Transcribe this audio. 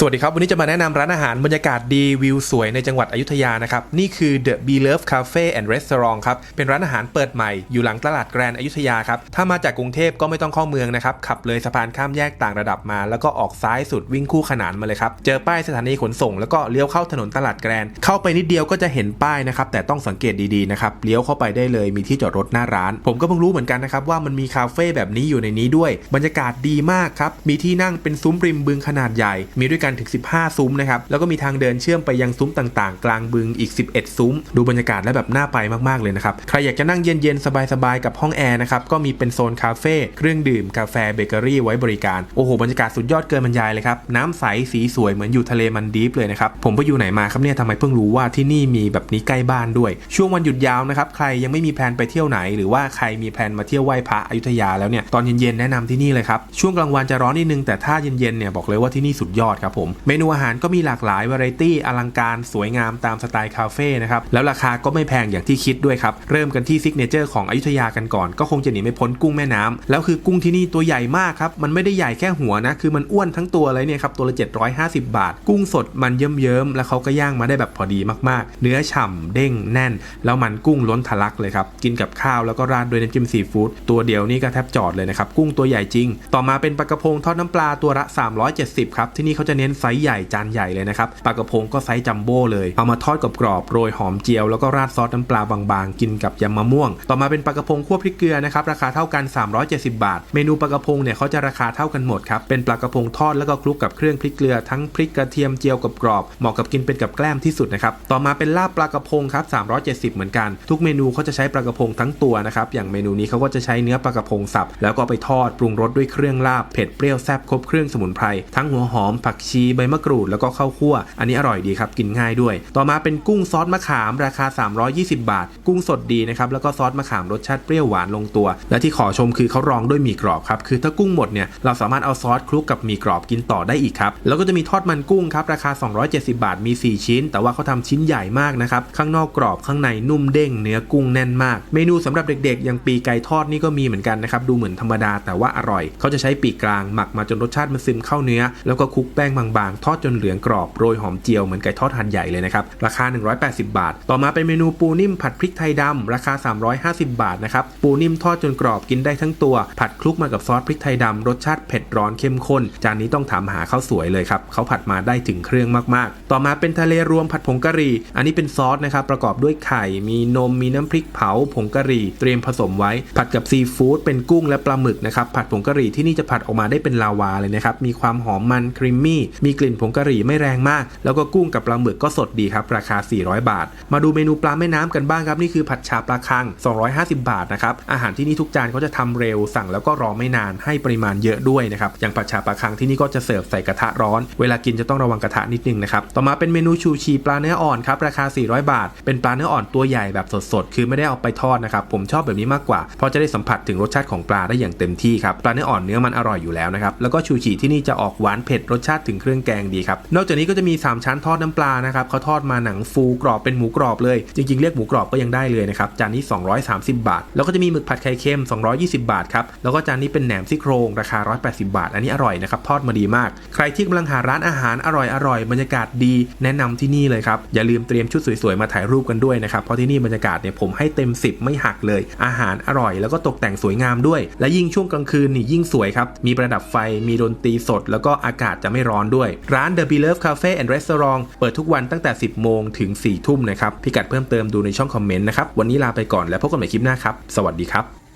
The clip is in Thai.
สวัสดีครับ วันนี้จะมาแนะนำร้านอาหารบรรยากาศดีวิวสวยในจังหวัดอยุธยานะครับ นี่คือ The b e Love Cafe and Restaurant ครับ เป็นร้านอาหารเปิดใหม่อยู่หลังตลาดแกรนอยุธยาครับ ถ้ามาจากกรุงเทพก็ไม่ต้องเข้าเมืองนะครับ ขับเลยสะพานข้ามแยกต่างระดับมา แล้วก็ออกซ้ายสุดวิ่งคู่ขนานมาเลยครับ เจอป้ายสถานีขนส่ง แล้วก็เลี้ยวเข้าถนนตลาดแกรนเข้าไปนิดเดียวก็จะเห็นป้ายนะครับแต่ต้องสังเกตดีๆนะครับเลี้ยวเข้าไปได้เลยมีที่จอดรถหน้าร้าน ผมก็เพิ่งรู้เหมือนกันนะครับว่ามันมีคาเฟ่แบบนี้อยู่ในนี้ด้วย บรรยากาศดีมากครับมีที่นั่งเป็นซุ้มริมบึงขนาดใหญ่มีด้วยกันถึง 15 ซุ้มนะครับ แล้วก็มีทางเดินเชื่อมไปยังซุ้มต่างๆ กลางบึงอีก 11 ซุ้ม ดูบรรยากาศแล้วแบบน่าไปมากๆเลยนะครับ ใครอยากจะนั่งเย็นๆ สบายๆ กับห้องแอร์นะครับ ก็มีเป็นโซนคาเฟ่ เครื่องดื่ม กาแฟ เบเกอรี่ไว้บริการ โอ้โห บรรยากาศสุดยอดเกินบรรยายเลยครับ น้ำใส สีสวย เหมือนอยู่ทะเลมันดีฟเลยนะครับ ผมไปอยู่ไหนมาครับเนี่ยทำไมเพิ่งรู้ว่าที่นี่มีแบบนี้ใกล้บ้านด้วย ช่วงวันหยุดยาวนะครับ ใครยังไม่มีแพลนไปเที่ยวไหน หรือว่าใครมีแพลนมาเที่ยวไหว้พระอยุธยาแล้วเนี่ย ตอนเย็นๆ แนะนำที่นี่เลยครับ ช่วงกลางวันจะร้อนนิดนึง แต่ถ้าเย็นๆ เนี่ยบอกเลยว่าที่นี่สุดยอดครับผม เมนูอาหารก็มีหลากหลายวาไรตี้อลังการสวยงามตามสไตล์คาเฟ่นะครับ แล้วราคาก็ไม่แพงอย่างที่คิดด้วยครับ เริ่มกันที่ซิกเนเจอร์ของอยุธยากันก่อน ก็คงจะหนีไม่พ้นกุ้งแม่น้ำแล้วคือกุ้งที่นี่ตัวใหญ่มากครับ มันไม่ได้ใหญ่แค่หัวนะ คือมันอ้วนทั้งตัวเลยเนี่ยครับ ตัวละ 750 บาท กุ้งสดมันเยิ้มๆ แล้วเขาก็ย่างมาได้แบบพอดีมากๆ เนื้อฉ่ำเด้งแน่น แล้วมันกุ้งล้นทะลักเลยครับ กินกับข้าวแล้วก็ราดด้วยน้ำจิ้มซีฟู้ด ตัวเดียวนี่ก็แทบจอดเลยนะครับ กุ้งตัวใหญ่จริง ต่อมาเป็นปลากระพงทอดน้ำปลาตัวละ370ครับ ที่นี่เขาจะเน้นไซส์ใหญ่จานใหญ่เลยนะครับปลากระพงก็ไซส์จัมโบ้เลย เอามาทอดกับกรอบๆโรยหอมเจียวแล้วก็ราดซอสน้ำปลาบางๆ กินกับยำมะม่วง ต่อมาเป็นปลากระพงคั่วพริกเกลือนะครับราคาเท่ากัน 370 บาท เมนูปลากระพงเนี่ยเขาจะราคาเท่ากันหมดครับเป็นปลากระพงทอดแล้วก็คลุกกับเครื่องพริกเกลือทั้งพริกกระเทียมเจียวกับกรอบเหมาะกับกินเป็นกับแกล้มที่สุดนะครับต่อมาเป็นลาบปลากระพงครับ370 เหมือนกัน ทุกเมนูเขาจะใช้ปลากระพงทั้งตัวนะครับอย่างเมนูนี้เขาก็จะใช้เนื้อปลากระพงสับแล้วก็ไปทอดปรุงรสด้วยเครื่องลาบเผ็ดเปรี้ยวแซ่บครบเครื่องสมุนไพรทั้งหัวหอมผักชีใบมะกรูดแล้วก็ข้าวคั่ว อันนี้อร่อยดีครับกินง่ายด้วย ต่อมาเป็นกุ้งซอสมะขามราคา 320 บาท กุ้งสดดีนะครับแล้วก็ซอสมะขามรสชาติเปรี้ยวหวานลงตัว และที่ขอชมคือเขารองด้วยหมี่กรอบครับคือถ้ากุ้งหมดเนี่ยเราสามารถเอาซอสคลุกกับหมี่กรอบกินต่อได้อีกครับแล้วก็จะมีทอดมันกุ้งครับราคา 270 บาทมี 4 ชิ้น แต่ว่าเขาทำชิ้นใหญ่มากนะครับข้างนอกกรอบข้างในนุ่มเด้งเนื้อกุ้งแน่นมาก เมนูสำหรับเด็กๆอย่างปีไก่ทอดนี่ก็มีเหมือนกันนะครับดูเหมือนธรรมดาแต่ว่าอร่อย เขาจะใช้ปีกกลางหมักมาจนรสชาติมันซึมเข้าเนื้อ แล้วก็คลุกแป้งบางๆ ทอดจนเหลืองกรอบโรยหอมเจียวเหมือนไก่ทอดหันใหญ่เลยนะครับ ราคา 180 บาท ต่อมาเป็นเมนูปูนิ่มผัดพริกไทยดำราคา 350 บาทนะครับ ปูนิ่มทอดจนกรอบกินได้ทั้งตัว ผัดคลุกมากับซอสพริกไทยดำรสชาติเผ็ดร้อนเข้มข้น จานนี้ต้องถามหาข้าวสวยเลยครับเขาผัดมาได้ถึงเครื่องมากๆ ต่อมาเป็นทะเลรวมผัดผงกะหรี่ อันนี้เป็นซอสนะครับประกอบด้วยไข่ มีนม มีน้ำพริกเผา ผงกะหรี่ เตรียมผสมไว้ ผัดกับซีฟู้ดเป็นกุ้งและปลาหมึกนะครับผัดผงกะหรี่ที่นี่จะผัดออกมาได้เป็นลาวาเลยนะครับมีความหอมมันครีมมี่มีกลิ่นผงกะหรี่ไม่แรงมาก แล้วก็กุ้งกับปลาหมึกก็สดดีครับ ราคา 400 บาท มาดูเมนูปลาแม่น้ำกันบ้างครับ นี่คือผัดชาปลาคัง 250 บาทนะครับ อาหารที่นี่ทุกจานเขาจะทำเร็วสั่งแล้วก็รอไม่นานให้ปริมาณเยอะด้วยนะครับ อย่างผัดชาปลาคังที่นี่ก็จะเสิร์ฟใส่กระทะร้อน เวลากินจะต้องระวังกระทะนิดนึงนะครับ ต่อมาเป็นเมนูชูชีปลาเนื้ออ่อนครับราคา 400 บาท เป็นปลาเนื้ออ่อนตัวใหญ่แบบสดๆ คือไม่ได้เอาไปทอดนะครับ ผมชอบแบบนี้มากกว่า เพราะจะได้สัมผัสถึงรสชาติของปลาได้อย่างเต็มที่ครับ ปลาเนื้ออ่อนเนื้อมันอร่อยอยู่แล้วนะครับ แล้วก็ชูชีที่นี่จะออกหวานเผ็ดรสชาติถึงเครื่องแกงดีครับ นอกจากนี้ก็จะมี 3 ชั้นทอดน้ำปลานะครับเขาทอดมาหนังฟูกรอบเป็นหมูกรอบเลย จริงๆ เรียกหมูกรอบก็ยังได้เลยนะครับจานนี้ 230 บาท แล้วก็จะมีหมึกผัดไข่เค็ม 220 บาทครับแล้วก็จานนี้เป็นแหนมซี่โครงราคา 180 บาท อันนี้อร่อยนะครับทอดมาดีมาก ใครที่กำลังหาร้านอาหารอร่อยๆบรรยากาศดีแนะนำที่นี่เลยครับอย่าลืมเตรียมชุดสวยๆมาถ่ายรูปกันด้วยนะครับเพราะที่นี่บรรยากาศเนี่ยผมให้เต็ม 10 ไม่หักเลย อาหารอร่อย แล้วก็ตกแต่งสวยงามด้วย และยิ่งช่วงกลางคืนนี่ยิ่งสวยครับมีประดับไฟมีดนตรีสด แล้วก็อากาศจะไม่ร้อนด้วย ร้าน The b e Love Cafe and Restaurant เปิดทุกวันตั้งแต่ 10 โมงถึง 4 ทุ่มนะครับ พิกัดเพิ่มเติมดูในช่องคอมเมนต์นะครับ วันนี้ลาไปก่อนแล้วพบกันใหม่คลิปหน้าครับ สวัสดีครับ